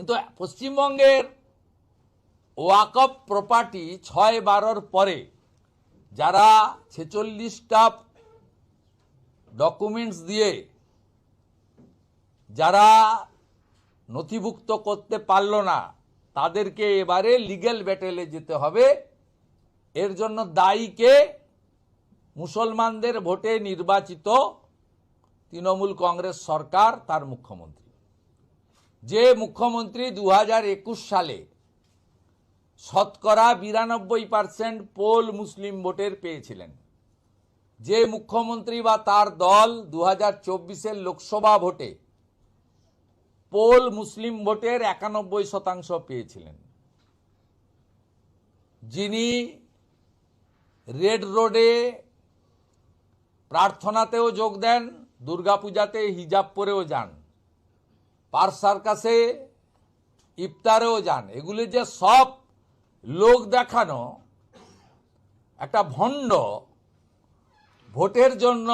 কিন্তু পশ্চিমবঙ্গের ওয়াকফ প্রপার্টি ছয় বারোর পরে যারা ছেচল্লিশটা ডকুমেন্টস দিয়ে যারা নথিভুক্ত করতে পারল না, তাদেরকে এবারে লিগ্যাল ব্যাটেলে যেতে হবে। এর জন্য দায়ীকে মুসলমানদের ভোটে নির্বাচিত তৃণমূল কংগ্রেস সরকার, তার মুখ্যমন্ত্রী। যে মুখ্যমন্ত্রী দু একুশ সালে শতকরা বিরানব্বই পার্সেন্ট পোল মুসলিম ভোটের পেয়েছিলেন। যে মুখ্যমন্ত্রী বা তার দল দু হাজার লোকসভা ভোটে পোল মুসলিম ভোটের একানব্বই শতাংশ পেয়েছিলেন। যিনি রেড রোডে প্রার্থনাতেও যোগ দেন, দুর্গাপূজাতে হিজাব পরেও যান। পার কাছে ইফতারেও যান। এগুলি যে সব লোক দেখানো, একটা ভণ্ড ভোটের জন্য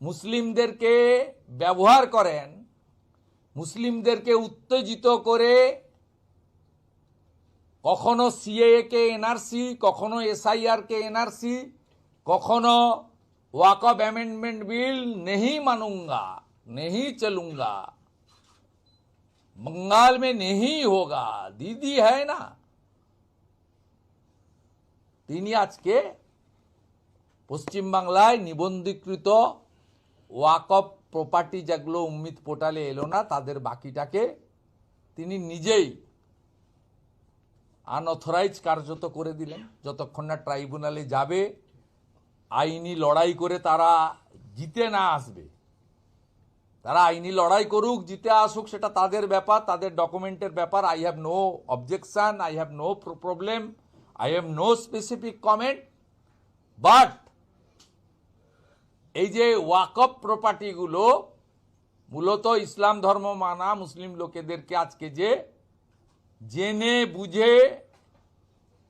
মুসলিমদেরকে ব্যবহার করেন, মুসলিমদেরকে উত্তেজিত করে কখনো সিএএ কে এনআরসি, কখনো এসআইআর কে এনআরসি, কখনো ওয়াকব অ্যামেন্ডমেন্ট বিল নেহি মানুঙ্গা। नहीं चलूंगा बंगाल में नहीं होगा दीदी है ना তিনি আজকে পশ্চিমবাংলায় নিবন্ধীকৃত ওয়াকফ প্রপার্টি যেগুলো উম্মিত পোর্টালে এলো না তাদের বাকিটাকে তিনি নিজেই আনঅথরাইজ কার্যত করে দিলেন যতক্ষণ না ট্রাইব্যুনালে যাবে আইনি লড়াই করে তারা জিতে না আসবে তারা আইনি লড়াই করুক, জিতে আসুক, সেটা তাদের ব্যাপার, তাদের ডকুমেন্টের ব্যাপার। I have no objection I have no problem I have no specific comment but এই যে ওয়াকফ প্রপার্টিগুলো মূলত ইসলাম ধর্ম মানা মুসলিম লোকেদেরকে আজকে যে জেনে, বুঝে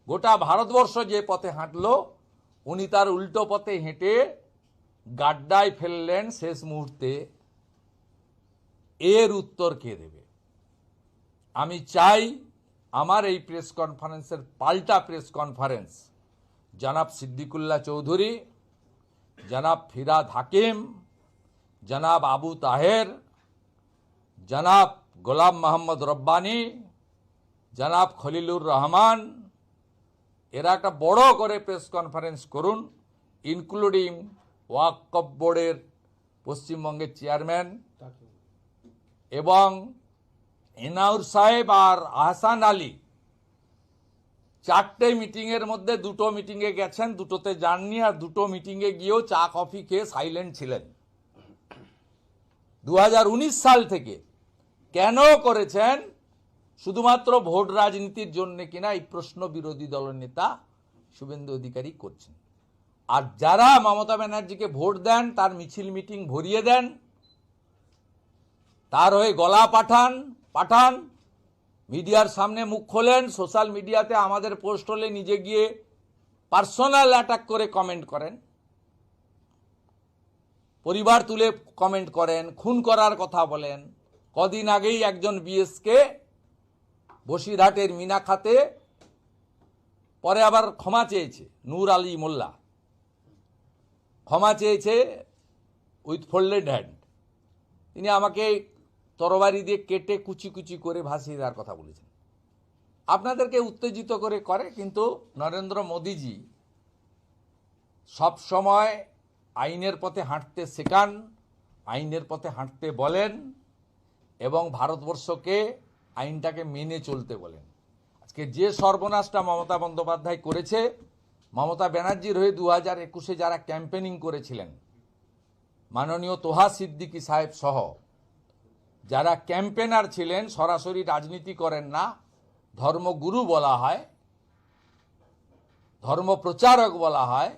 গোটা ভারতবর্ষ যে পথে হাঁটলো, উনি তার উল্টো পথে হেঁটে গাড্ডায় ফেললেন শেষ মুহূর্তে। এর উত্তর কে দেবে? আমি চাই আমার এই প্রেস কনফারেন্সের পাল্টা প্রেস কনফারেন্স। জনাব সিদ্দিকুল্লাহ চৌধুরী, জনাব ফিরাদ হাকিম, জনাব আবু তাহের, জনাব গোলাম মোহাম্মদ রব্বানি, জনাব খলিলুর রহমান, এরা একটা বড় করে প্রেস কনফারেন্স করুন, ইনক্লুডিং ওয়াকফ বোর্ডের পশ্চিমবঙ্গের চেয়ারম্যান এবং এনাউর সাহেব আর আহসান আলী চারটে মিটিংয়ের মধ্যে দুটো মিটিংয়ে গেছেন, দুটোতে যাননি আর দুটো মিটিংয়ে গিয়েও চা, কফি খেয়ে সাইলেন্ট ছিলেন। দু হাজার উনিশ সাল থেকে কেন করেছেন? শুধুমাত্র ভোট রাজনীতির জন্য কিনা এই প্রশ্ন বিরোধী দলের নেতা শুভেন্দু অধিকারী করছেন। আর যারা মমতা ব্যানার্জিকে ভোট দেন, তার মিছিল মিটিং ভরিয়ে দেন তার হয়ে গলা পাঠান পাঠান। মিডিয়ার সামনে মুখ খোলেন, সোশ্যাল মিডিয়াতে আমাদের পোস্ট হলে নিজে গিয়ে পার্সোনাল অ্যাটাক করে কমেন্ট করেন। পরিবার তুলে কমেন্ট করেন, খুন করার কথা বলেন। কদিন আগেই একজন বিএসকে বসিরহাটের মিনা খাতে পরে আবার ক্ষমা চেয়েছে, নূর আলী মোল্লা। ক্ষমা চেয়েছে উইথ ফোল্ডেড হ্যান্ড। তিনি আমাকে তরবারি দিয়ে কেটে কুচি কুচি করে ভাসিয়ে দেওয়ার কথা বলেছেন। আপনাদেরকে উত্তেজিত করে করে, কিন্তু নরেন্দ্র মোদীজি সব সময় আইনের পথে হাঁটতে শেখান, আইনের পথে হাঁটতে বলেন এবং ভারতবর্ষকে আইনটাকে মেনে চলতে বলেন। আজকে যে সর্বনাশটা মমতা বন্দ্যোপাধ্যায় করেছে, মমতা ব্যানার্জির হয়ে দু হাজার একুশে যারা ক্যাম্পেনিং করেছিলেন, মাননীয় তোহা সিদ্দিকী সাহেব সহ যারা ক্যাম্পেনার ছিলেন, সরাসরি রাজনীতি করেন না, ধর্মগুরু বলা হয় ধর্ম প্রচারক বলা হয়,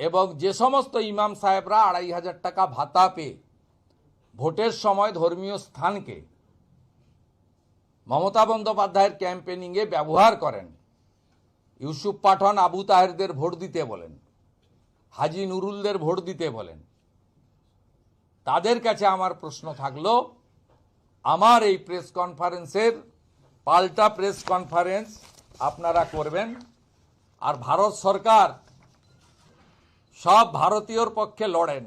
এবং যে সমস্ত ইমাম সাহেবরা আড়াই হাজার টাকা ভাতা পেয়ে ভোটের সময় ধর্মীয় স্থানকে মমতা বন্দ্যোপাধ্যায়ের ক্যাম্পেনিংয়ে ব্যবহার করেন। ইউসুফ পাঠন আবু তাহেরদের ভোট দিতে বলেন। হাজি নুরুলদের ভোট দিতে বলেন। তাদের কাছে আমার প্রশ্ন থাকল, আমার এই প্রেস কনফারেন্সের পাল্টা প্রেস কনফারেন্স আপনারা করবেন, আর ভারত সরকার সব ভারতীয়র পক্ষে লড়েন।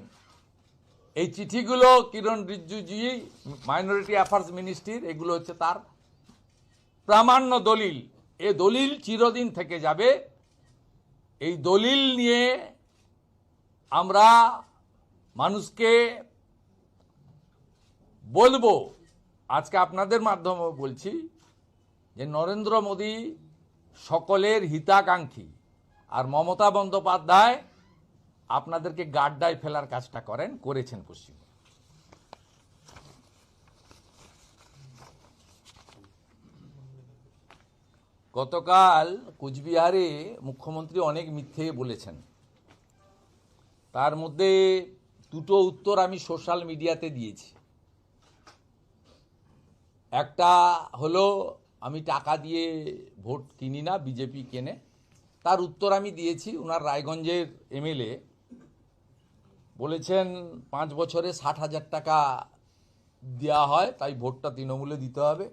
এই চিঠিগুলো কিরণ রিজিজুজি মাইনরিটি অ্যাফেয়ার্স মিনিস্ট্রির এগুলো হচ্ছে তার প্রামাণ্য দলিল। এ দলিল চিরদিন থেকে যাবে। এই দলিল নিয়ে আমরা মানুষকে বলব, আজকে আপনাদের মাধ্যমে বলছি যে নরেন্দ্র মোদী সকলের হিতাকাঙ্ক্ষী। আর মমতা বন্দ্যোপাধ্যায় আপনাদেরকে গাড্ডায় ফেলার কাজটা করেন, করেছেন পশ্চিম গতকাল কুচবিহারে মুখ্যমন্ত্রী অনেক মিথ্যে বলেছেন। তার মধ্যে দুটো উত্তর আমি সোশ্যাল মিডিয়াতে দিয়েছি। একটা হলো, আমি টাকা দিয়ে ভোট কিনি না, বিজেপি কেনে। তার উত্তর আমি দিয়েছি ওনার রায়গঞ্জের এমএলএ। বলেছেন, পাঁচ বছরে ষাট হাজার টাকা দেওয়া হয়, তাই ভোটটা তৃণমূলে দিতে হবে।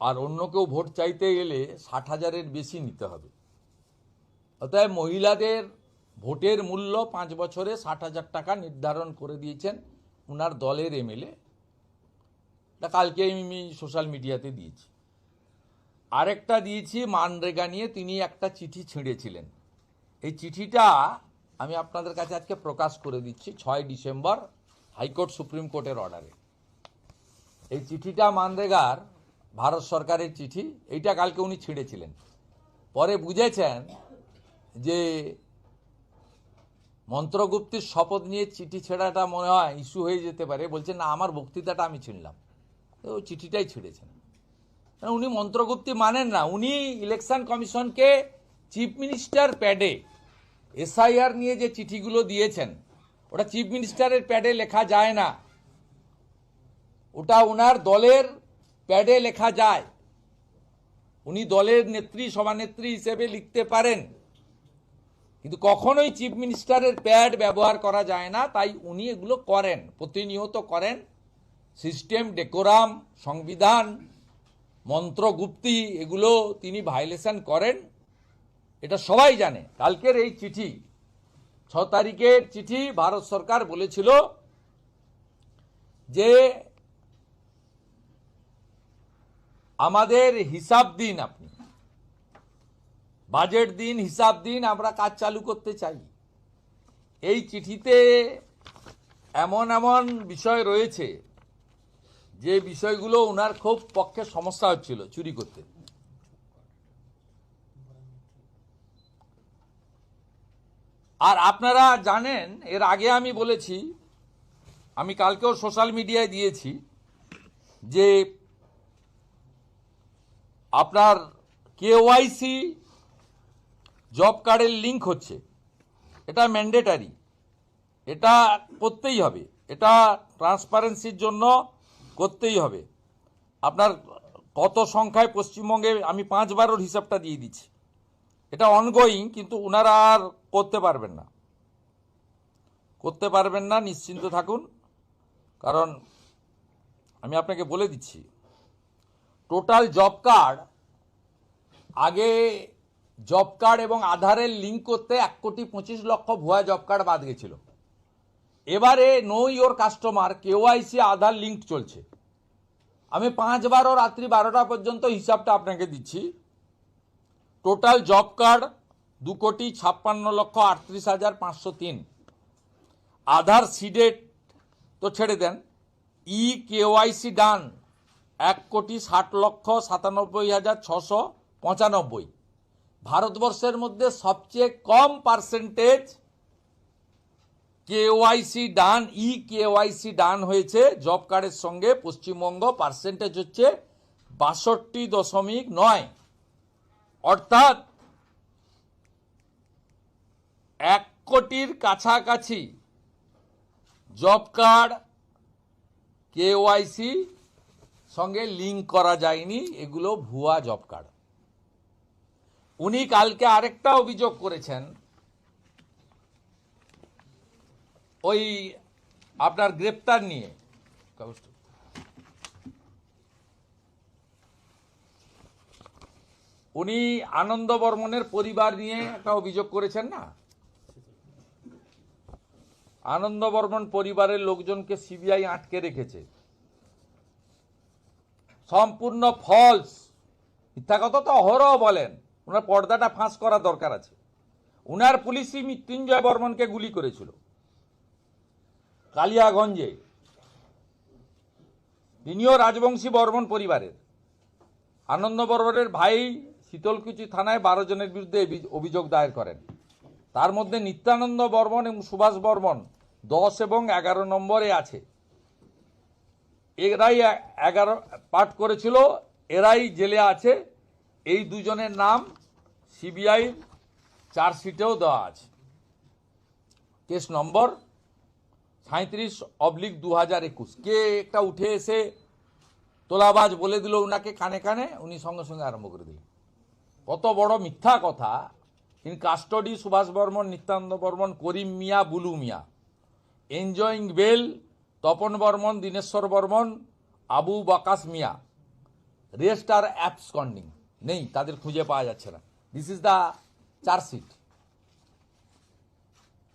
আর অন্য কেউ ভোট চাইতে গেলে ষাট হাজারের বেশি নিতে হবে। অতএব মহিলাদের ভোটের মূল্য পাঁচ বছরে ষাট হাজার টাকা নির্ধারণ করে দিয়েছেন ওনার দলের এমএলএ। এটা কালকে আমি সোশ্যাল মিডিয়াতে দিয়েছি। আরেকটা দিয়েছি মানরেগা নিয়ে, তিনি একটা চিঠি ছিঁড়েছিলেন। এই চিঠিটা আমি আপনাদের কাছে আজকে প্রকাশ করে দিচ্ছি, ছয় ডিসেম্বর হাইকোর্ট, সুপ্রিম কোর্টের অর্ডারে এই চিঠিটা মানরেগার, ভারত সরকারের চিঠি, এইটা কালকে উনি ছিঁড়েছিলেন। পরে বুঝেছেন যে মন্ত্রগুপ্তির শপথ নিয়ে চিঠি ছেঁড়াটা মনে হয় ইস্যু হয়ে যেতে পারে। বলছেন না, আমার বক্তৃতাটা আমি ছিনলাম ওই চিঠিটাই ছিঁড়েছেন। কারণ উনি মন্ত্রগুপ্তি মানেন না। উনি ইলেকশন কমিশনকে চিফ মিনিস্টার প্যাডে এসআইআর নিয়ে যে চিঠিগুলো দিয়েছেন, ওটা চিফ মিনিস্টারের প্যাডে লেখা যায় না। ওটা ওনার দলের প্যাডে লেখা যায়। উনি দলের নেত্রী, সভানেত্রী হিসেবে লিখতে পারেন। কিন্তু কখনোই চিফ মিনিস্টারের প্যাড ব্যবহার করা যায় না, তাই উনি এগুলো করেন, প্রতিনিয়ত করেন। সিস্টেম, ডেকোরাম, সংবিধান, মন্ত্রগুপ্তি, এগুলো তিনি ভাইলেশন করেন। এটা সবাই জানে। কালকের এই চিঠি, ছ তারিখের চিঠি ভারত সরকার বলেছিল যে, আমাদের হিসাব দিন আপনি। বাজেট দিন, হিসাব দিন, আমরা কাজ চালু করতে চাই। এই চিঠিতে এমন এমন বিষয় রয়েছে যে বিষয়গুলো ওনার খুব পক্ষে সমস্যা হচ্ছিল চুরি করতে। আর আপনারা জানেন, এর আগে আমি বলেছি, আমি কালকেও সোশ্যাল মিডিয়ায় দিয়েছি যে আপনার কেওয়াইসি জব কার্ডের লিঙ্ক হচ্ছে। এটা ম্যান্ডেটারি। এটা করতেই হবে। এটা ট্রান্সপারেন্সির জন্য করতেই হবে। আপনার কত সংখ্যায় পশ্চিমবঙ্গে আমি পাঁচবারের হিসাবটা দিয়ে দিচ্ছি। এটা অনগোয়িং কিন্তু ওনারা আর করতে পারবেন না। করতে পারবেন না, নিশ্চিন্ত থাকুন। কারণ আমি আপনাকে বলে দিচ্ছি টোটাল জব কার্ড আগে জব কার্ড এবং আধারের লিঙ্ক করতে এক কোটি পঁচিশ লক্ষ ভুয়া জব কার্ড বাদ গেছিল। এবারে know your customer KYC Aadhaar link চলছে। আমি পাঁচ বারো রাত্রি বারোটা পর্যন্ত হিসাবটা আপনাকে দিচ্ছি। টোটাল জব কার্ড দু কোটি ছাপ্পান্ন লক্ষ আটত্রিশ হাজার পাঁচশো তিন। আধার সিডেট তো ছেড়ে দেন। ই কেওয়াইসি ডান এক কোটি ষাট লক্ষ সাতানব্বই হাজার ছশো পঁচানব্বই। ভারতবর্ষের মধ্যে সবচেয়ে কম percentage KYC done, e KYC done হয়েছে, জব কার্ডের সঙ্গে পশ্চিমবঙ্গ পার্সেন্টেজ হচ্ছে বাষট্টি দশমিক নয়। অর্থাৎ এক কোটির কাছাকাছি জব কার্ড কেওয়াইসি সঙ্গে লিঙ্ক করা যায়নি, এগুলো ভুয়া জব কার্ড। উনি কালকে আরেকটা অভিযোগ করেছেন। ওই আপনার গ্রেপ্তার নিয়ে। উনি আনন্দ বর্মনের পরিবার নিয়ে একটা অভিযোগ করেছেন না? আনন্দ বর্মন পরিবারের লোকজনকে সিবিআই আটকে রেখেছে। সম্পূর্ণ ফলস মিথ্যা কথা তো অহরহ বলেন। ওনার পর্দাটা ফাঁস করা দরকার আছে। উনার পুলিশই মৃত্যুঞ্জয় বর্মনকে গুলি করেছিল। কালিয়াগঞ্জে। তিনিও রাজবংশী বর্মন পরিবারের। আনন্দ বর্মনের ভাই শীতলকুচি থানায় বারো জনের বিরুদ্ধে অভিযোগ দায়ের করেন। তার মধ্যে নিত্যানন্দ বর্মন এবং সুভাষ বর্মন দশ এবং এগারো নম্বরে আছে। এরাই এগারো পাঠ করেছিল, এরাই জেলে আছে। এই দুজনের নাম সিবিআই চার্জশিটেও দেওয়া আছে। কেস নম্বর সাঁত্রিশ অবলিক দু হাজার একুশ। কে একটা উঠে এসে তোলাবাজ বলে দিল ওনাকে কানে কানে, উনি সঙ্গে সঙ্গে আরম্ভ করে দিলেন। কত বড় মিথ্যা কথা। In custody Subhash Barman, Nityananda Barman, Karim Miah, Bulu Miah. Enjoying bail, Tapan Barman, Dineshwar Barman, Abu Bakas Miah. Rest R absconding নেই, তাদের খুঁজে পাওয়া যাচ্ছে না। This is the chargesheet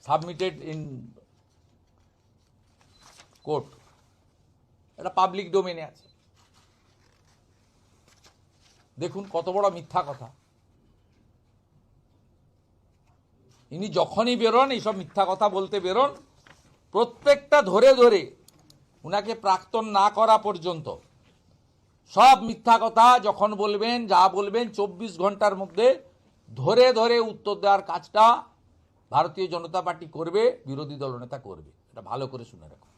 submitted in court. এটা পাবলিক ডোমেনে আছে। দেখুন কত বড় মিথ্যা কথা। ইনি যখনই বেরোন, এইসব মিথ্যা কথা বলতে বেরোন, প্রত্যেকটা ধরে ধরে উনাকে প্রাক্তন না করা পর্যন্ত সব মিথ্যা কথা যখন বলবেন, যা বলবেন, চব্বিশ ঘণ্টার মধ্যে ধরে ধরে উত্তর দেওয়ার কাজটা ভারতীয় জনতা পার্টি করবে, বিরোধী দলনেতা করবে। এটা ভালো করে শুনে রাখো